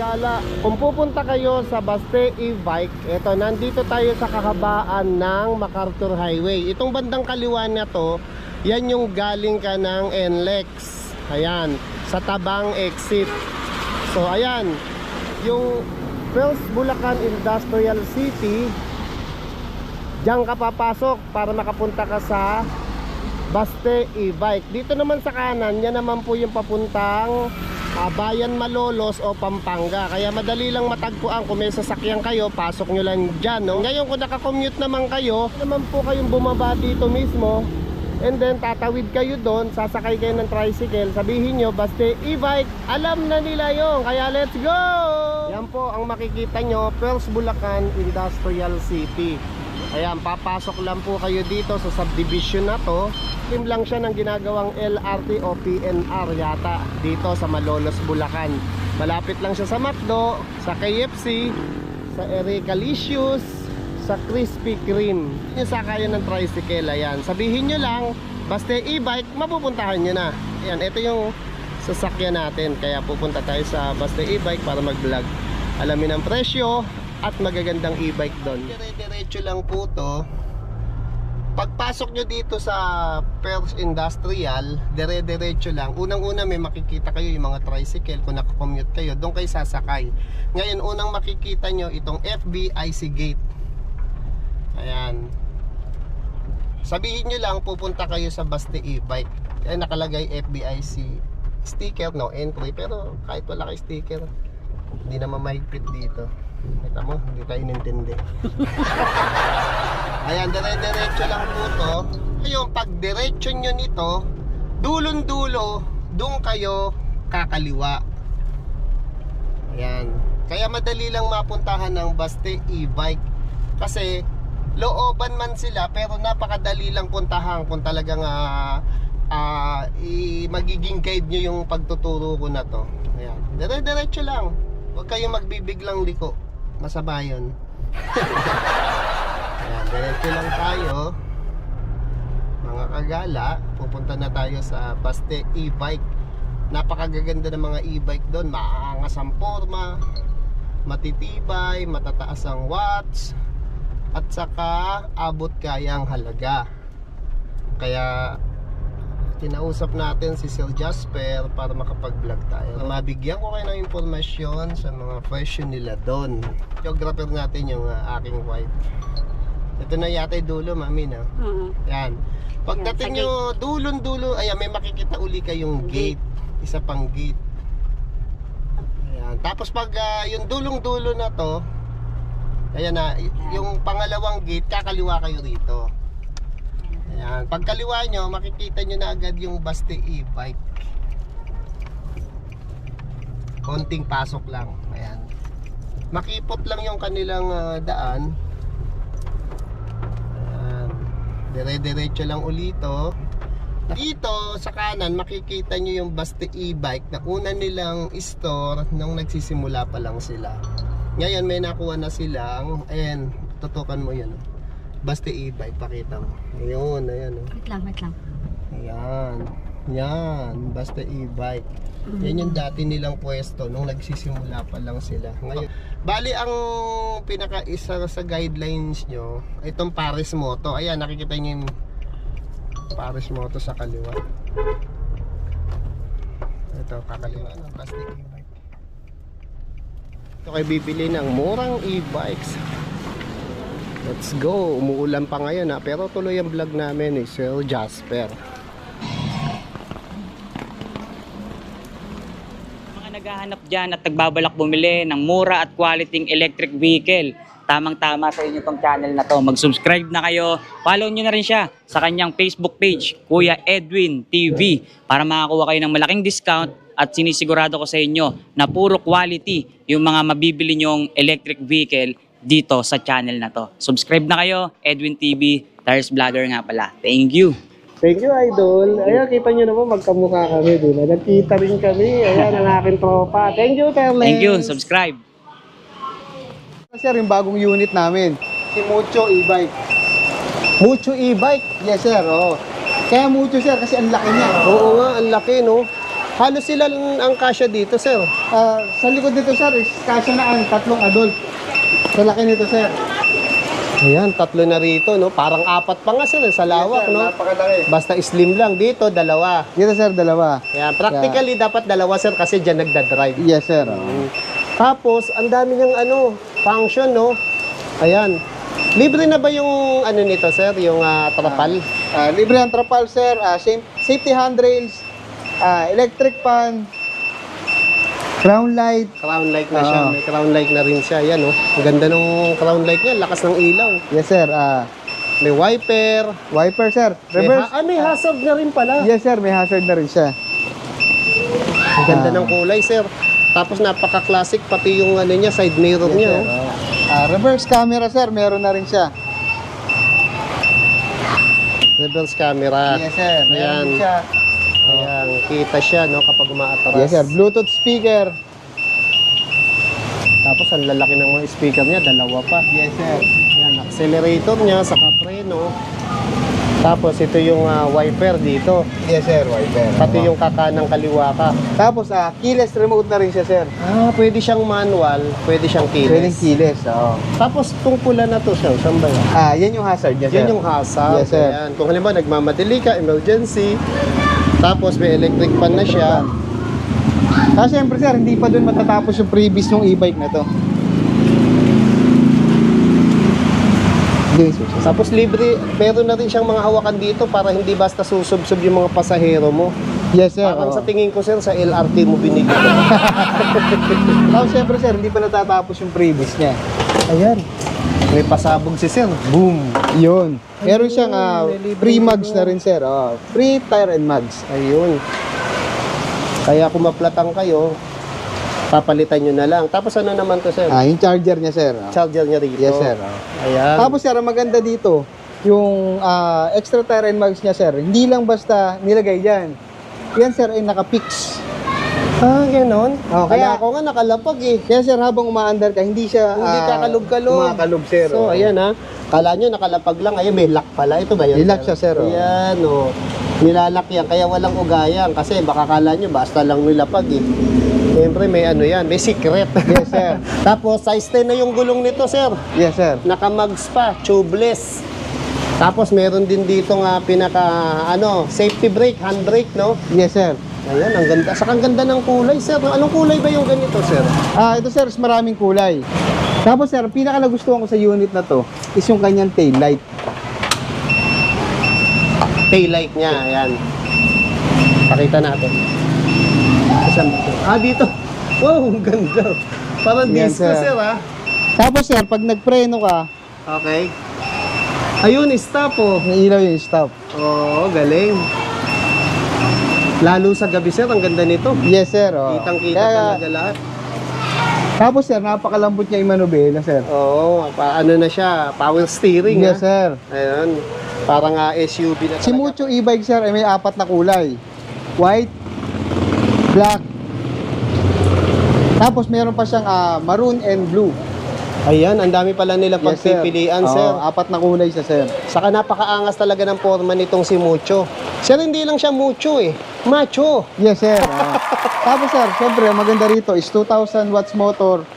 Kagala, kung pupunta kayo sa Baste e-bike, eto, nandito tayo sa kahabaan ng MacArthur Highway. Itong bandang kaliwa na to, yan yung galing ka ng NLEX. Ayan, sa tabang exit. So, ayan, yung First Bulacan Industrial City, diyan ka papasok para makapunta ka sa Baste e-bike. Dito naman sa kanan, yan naman po yung papuntang Bayan Malolos o Pampanga. Kaya madali lang matagpuan kung may sasakyan kayo, pasok nyo lang dyan. No? Ngayon kung nakakommute naman kayo, naman po kayong bumaba dito mismo, and then tatawid kayo doon, sasakay kayo ng tricycle, sabihin nyo, Baste e-bike, alam na nila yon Kaya let's go! Yan po ang makikita nyo, First Bulacan Industrial City. Ayan, papasok lang po kayo dito sa subdivision na to. Team lang siya ng ginagawang LRT o PNR yata dito sa Malolos, Bulacan. Malapit lang siya sa McDo, sa KFC, sa Ericalicious, sa Krispy Kreme. Yung sakayan ng tricycle, ayan. Sabihin nyo lang, basta e-bike, mapupuntahan nyo na. Ayan, ito yung sasakyan natin. Kaya pupunta tayo sa basta e-bike para mag-vlog. Alamin ang presyo at magagandang e-bike doon. Dire-diretso lang po to. Pagpasok nyo dito sa Perth Industrial, dire-diretso lang. Unang-una may makikita kayo yung mga tricycle kung nakakommute kayo, doon kayo sasakay. Ngayon, unang makikita nyo itong FBIC gate. Ayan. Sabihin nyo lang, pupunta kayo sa Baste e-bike. Ayan, nakalagay FBIC sticker, no entry. Pero kahit wala kay sticker, hindi naman mahigpit dito. Kita mo, hindi tayo inintindi. Ayan, dire-diretso lang po to. Ngayon, pag diretso nyo nito, dulon-dulo, doon kayo kakaliwa. Ayan. Kaya madali lang mapuntahan ng Baste e-bike. Kasi, looban man sila, pero napakadali lang puntahan kung talagang ah, ah, i- magiging guide nyo yung pagtuturo ko na to. Ayan. Dire-diretso lang. Huwag kayong magbibiglang liko. Masama yun. Ayan, diretso lang tayo. Mga kagala, pupunta na tayo sa Baste e-bike. Napakagaganda ng mga e-bike doon. Maangas ang forma, matitibay, matataas ang watts, at saka abot kaya ang halaga. Kaya kinausap natin si Sir Jasper para makapag-vlog tayo. Mabigyan ko kayo ng impormasyon sa mga presyo nila doon. Geographer natin yung uh, aking wife. Ito na yata dulo, mami, no? Oo. Yan. Pagdating sa nyo, dulon-dulo, ayan, may makikita uli kayong gate. Isa pang gate. Ayan. Tapos pag ah, yung dulong-dulo na to, ayan na, y- yung pangalawang gate, kakaliwa kayo rito. Ayan. Pag kaliwa nyo, makikita nyo na agad yung Baste e-bike. Konting pasok lang. Ayan. Makipot lang yung kanilang ah, daan. Dire-diretso lang ulito. Dito sa kanan makikita nyo yung Baste e-bike na una nilang store nung nagsisimula pa lang sila. Ngayon may nakuha na silang, ayan, tutukan mo yan. Baste e-bike, pakita mo. Ayun, ayan. oh. Wait lang, wait lang. Ayan. Yan, Baste e-bike. Yan yung dati nilang pwesto nung nagsisimula pa lang sila. Ngayon, bali ang pinaka isa sa guidelines nyo, itong Paris Moto. Ayan, nakikita nyo yung Paris Moto sa kaliwa. Ito, kakaliwa ng Baste e-bike. Ito kayo bibili ng murang e-bikes. Let's go. Umuulan pa ngayon ha. Pero tuloy ang vlog namin ni Sir Jasper. mga naghahanap dyan at nagbabalak bumili ng mura at quality electric vehicle, tamang-tama sa inyo tong channel na to. Mag-subscribe na kayo. Follow nyo na rin siya sa kanyang Facebook page, Kuya Edwin TV, para makakuha kayo ng malaking discount at sinisigurado ko sa inyo na puro quality yung mga mabibili nyong electric vehicle dito sa channel na to. Subscribe na kayo, Edwin TV, Tires Vlogger nga pala. Thank you! Thank you, Idol. Ayan, kita nyo naman, magkamukha kami, di ba? Nagkita rin kami. Ayan, ang aking tropa. Thank you, Terlens. Thank you, subscribe! Sir, yung bagong unit namin. Si Mucho e-bike. Mucho e-bike. Yes, sir. Oh. Kaya mucho, sir, kasi ang laki niya. Oo nga, ang laki, no? Halos sila lang ang kasya dito, sir. Ah, sa likod dito, sir, is kasya na ang tatlong adult. Sa laki nito, sir. Ayan, tatlo na rito, no? Parang apat pa nga, sir, sa lawak, Yes, sir, no? Napakalaki. Basta slim lang. Dito, dalawa. Dito, sir, dalawa. Ayan, practically dapat dalawa, sir, kasi dyan nagdadrive. Yes, sir. oh. Tapos, ang dami niyang ano, function, no? Ayan. Libre na ba yung ano nito, sir? Yung ah, trapal? Ah, libre ang trapal, sir. Same- safety handrails, ah, electric fan, crown light. Crown light na siya. Oo. May crown light na rin siya. Ayan, oh. Ang ganda ng crown light niya. Lakas ng ilaw. Yes, sir. Ah, May wiper. wiper, sir. May Reverse. ha- ah, may hazard na rin pala. Yes, sir. May hazard na rin siya. Ang ganda Ah. ng kulay, sir. Tapos napaka-classic pati yung ano niya, side mirror Yes, niya. sir. oh. Oh. Ah, reverse camera, sir. Meron na rin siya. Reverse camera. Yes, sir. Meron Ayan. siya. Ayan, kita siya no kapag umaatras. Yes, sir. Bluetooth speaker. Tapos ang lalaki ng mga speaker niya, dalawa pa. Yes, sir. Ayan, accelerator niya, saka preno. Tapos ito yung ah, wiper dito. Yes, sir. Wiper. Pati yung kakanang kaliwa ka. Tapos, ah, keyless remote na rin siya, sir. Ah, pwede siyang manual, pwede siyang Pwedeng keyless. keyless, oo. Tapos itong pula na to, sir, saan ba yan? Ah, yan yung hazard niya, sir. Yan yung hazard. Yes, sir. Ayan. Kung halimbawa nagmamadali ka, emergency, tapos may electric fan na siya. Ah, siyempre, sir, hindi pa dun matatapos yung previous ng e-bike na to. Tapos libre, meron na rin siyang mga hawakan dito para hindi basta susubsob yung mga pasahero mo. Yes, sir. Parang oo. sa tingin ko sir, sa LRT mo binigay. Tapos, siyempre, sir, hindi pa natatapos yung previous niya. Ayan. May pasabog si sir. Boom. Yun. Meron siyang libre free dito. mugs na rin, sir. Oh, free tire and mugs. Ayun. Kaya kung maplatang kayo, papalitan nyo na lang. Tapos ano naman to sir? Ah, yung charger niya, sir. Oh. Charger niya rito. Yes, sir. oh. Ayan. Tapos sir, ang maganda dito, yung ah, extra tire and mugs niya sir, hindi lang basta nilagay dyan. Yan sir ay naka-fix. Ah, ganon. Oh, Kaya ako nga nakalapag eh. Kaya sir, habang umaandar ka, hindi siya Hindi ah, kakalog-kalog. Kumakalog sir. So, oh. ayan ha. Kala nyo nakalapag lang. Ayun, may lock pala. Ito ba yun? Lock siya, sir, oh. Ayan, oh. Nilalak yan. Kaya walang ugayan. Kasi baka kala nyo, basta lang nilapag eh. Siyempre, may ano yan. May secret. Yes, sir. Tapos, size 10 na yung gulong nito, sir. Yes sir. Naka-mugs pa. Tubeless. Tapos, meron din dito nga pinaka, ano, safety brake, handbrake, no? Yes sir. Ayan, ang ganda. Saka ang ganda ng kulay, sir. Anong kulay ba yung ganito, sir? Ah, ito sir, is maraming kulay. Tapos sir, ang pinaka nagustuhan ko sa unit na to is yung kanyang tail light. taillight niya. Ayan. Pakita natin. Saan ba ito? Ah, dito. Wow, ang ganda. Parang Yan, disco, sir. sir, ha? Tapos sir, pag nagpreno ka, Okay. Ayun, stop, oh. may ilaw yung stop. Oo, galing. Lalo sa gabi, sir, ang ganda nito. Yes sir. Oh. Kitang-kita Kaya- talaga lahat. Tapos sir, napakalambot niya yung manubela sir. Oo, pa, ano na siya, power steering, Yes ha? sir. Ayun. Parang ah, SUV na talaga. Si Mucho e-bike sir ay may apat na kulay. White, black, tapos meron pa siyang ah, maroon and blue. Ayan, ang dami pala nila Yes, sir. pagpipilian, Oo, sir. apat na kulay siya sir. Saka napakaangas talaga ng forma nitong si Mucho. Sir, hindi lang siya Mucho eh. Macho. Yes sir. Ah. tapos sir, syempre maganda rito is 2000 watts motor,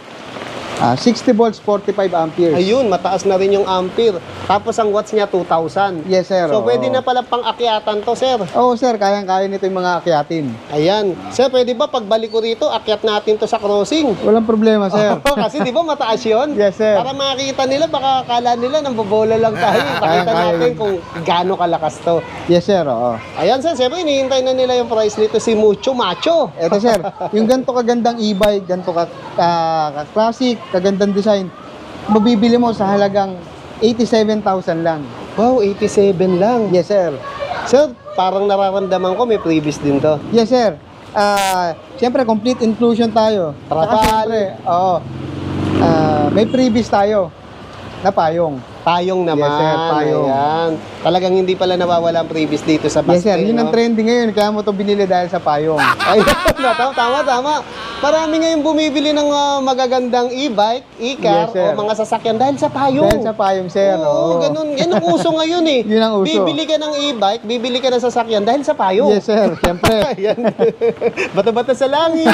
ah, 60 volts, 45 amperes. Ayun, mataas na rin yung ampere. Tapos ang watts niya 2,000. Yes sir. So oo. pwede na pala pang akyatan to, sir. Oo sir, kayang-kaya nito yung mga akyatin. Ayan. Sir, pwede ba pagbalik ko rito, akyat natin to sa crossing? Walang problema sir. Oo, kasi di ba mataas yun? Yes, sir. Para makita nila, baka akala nila nang bobola lang tayo. Pakita natin kung gaano kalakas to. yes sir, oo. Ayan, sir. Siyempre, hinihintay na nila yung price nito si Mucho Macho. Eto sir, yung ganito kagandang e-bike, ganito ka, ka- ka- classic, kagandang design, mabibili mo sa halagang 87,000 lang. Wow, 87 lang. Yes sir. Sir, parang nararamdaman ko may previous din to. Yes sir. Ah, siyempre complete inclusion tayo. Trapal. oo. Ah, may previous tayo na payong. Payong naman. Yes, sir, payong. Ayan. Talagang hindi pala nawawala ang previous dito sa Yes Basque. sir, yun ang no? trending ngayon, kaya mo to binili dahil sa payong. Ayun, tama, tama. Marami ngayon bumibili ng ah, magagandang e-bike, e-car, Yes, sir. o mga sasakyan dahil sa payong. Dahil sa payong, sir. Oo, oo. ganun. Yan ang uso ngayon eh. Yun ang uso. Bibili ka ng e-bike, bibili ka ng sasakyan dahil sa payong. Yes, sir. Siyempre. Bata-bata sa langit.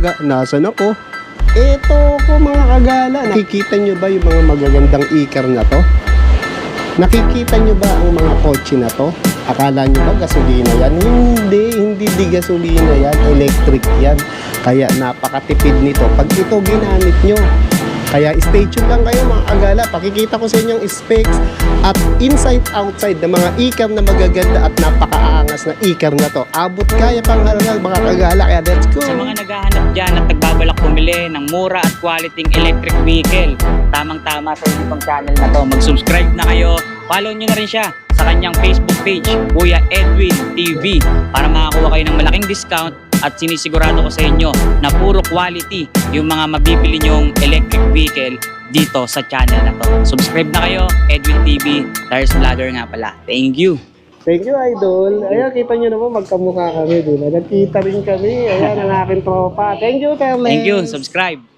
Tit, Bulaga, nasan ako? Eto ko mga kagala. Nakikita nyo ba yung mga magagandang e-car na to? Nakikita nyo ba ang mga kotse na to? Akala nyo ba gasolina yan? Hindi, hindi di gasolina yan. Electric yan. Kaya napakatipid nito. Pag ito ginamit nyo, kaya stay tuned lang kayo mga kagala. Pakikita ko sa inyong specs at inside outside ng mga e-car na magaganda at napakaangas na e-car na to. Abot kaya pang halaga mga kagala. Kaya let's go! Sa mga naghahanap dyan at nagbabalak bumili ng mura at quality electric vehicle, tamang-tama sa inyo pang channel na to. Mag-subscribe na kayo. Follow nyo na rin siya sa kanyang Facebook page, Kuya Edwin TV, para makakuha kayo ng malaking discount at sinisigurado ko sa inyo na puro quality yung mga mabibili nyong electric vehicle dito sa channel na to. Subscribe na kayo, Edwin TV, Tires Vlogger nga pala. Thank you! Thank you, Idol. Ayan, kita nyo naman, magkamukha kami, di ba? Nagkita rin kami. Ayan, ang aking tropa. Thank you, Terlens. Thank you, subscribe!